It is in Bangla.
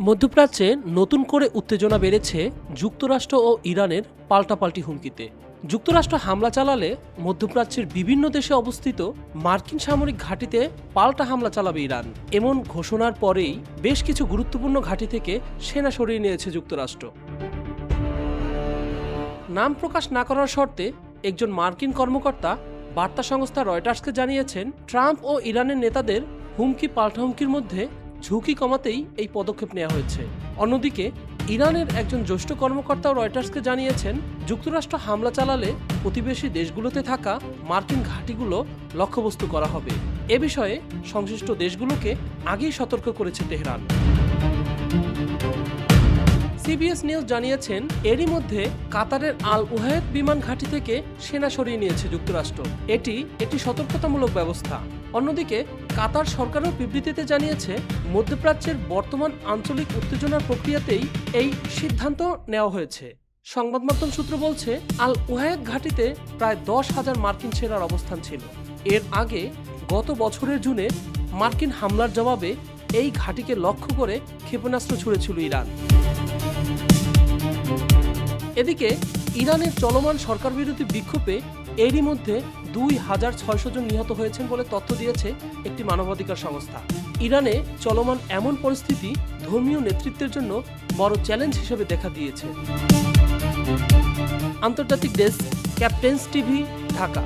মধ্যপ্রাচ্যে নতুন করে উত্তেজনা বেড়েছে যুক্তরাষ্ট্র ও ইরানের পাল্টাপাল্টি হুমকিতে। যুক্তরাষ্ট্র হামলা চালালে মধ্যপ্রাচ্যের বিভিন্ন দেশে অবস্থিত মার্কিন সামরিক ঘাঁটিতে পাল্টা হামলা চালাবে ইরান। এমন ঘোষণার পরেই বেশ কিছু গুরুত্বপূর্ণ ঘাঁটি থেকে সেনা সরিয়ে নিয়েছে যুক্তরাষ্ট্র। নাম প্রকাশ না করার শর্তে একজন মার্কিন কর্মকর্তা বার্তা সংস্থা রয়টার্সকে জানিয়েছেন, ট্রাম্প ও ইরানের নেতাদের হুমকি পাল্টা হুমকির মধ্যে ঝুঁকি কমাতেই এই পদক্ষেপ নেওয়া হয়েছে। অন্যদিকে, ইরানের একজন জ্যেষ্ঠ কর্মকর্তাও রয়টার্সকে জানিয়েছেন, যুক্তরাষ্ট্র হামলা চালালে প্রতিবেশী দেশগুলোতে থাকা মার্কিন ঘাঁটিগুলো লক্ষ্যবস্তু করা হবে। এ বিষয়ে সংশ্লিষ্ট দেশগুলোকে আগেই সতর্ক করেছে তেহরান। সিবিএস নিউজ জানিয়েছেন, এরই মধ্যে কাতারের আল উহায়েদ বিমান ঘাঁটি থেকে সেনা সরিয়ে নিয়েছে যুক্তরাষ্ট্র। এটি একটি সতর্কতামূলক ব্যবস্থা। অন্যদিকে, কাতার সরকারও বিবৃতিতে জানিয়েছে, মধ্যপ্রাচ্যের বর্তমান আঞ্চলিক উত্তেজনার প্রক্রিয়াতেই এই সিদ্ধান্ত নেওয়া হয়েছে। সংবাদ মাধ্যম সূত্র বলছে, আল উহায়েদ ঘাঁটিতে প্রায় দশ হাজার মার্কিন সেনার অবস্থান ছিল। এর আগে গত বছরের জুনে মার্কিন হামলার জবাবে এই ঘাঁটিকে লক্ষ্য করে ক্ষেপণাস্ত্র ছুড়েছিল ইরান। এদিকে ইরানের চলমান সরকার বিরোধী বিক্ষোভে এরই মধ্যে দুই হাজার ছয়শো জন নিহত হয়েছেন বলে তথ্য দিয়েছে একটি মানবাধিকার সংস্থা। ইরানে চলমান এমন পরিস্থিতি ধর্মীয় নেতৃত্বের জন্য বড় চ্যালেঞ্জ হিসেবে দেখা দিয়েছে। আন্তর্জাতিক ডেস্ক, ক্যাপ্টেন্স টিভি, ঢাকা।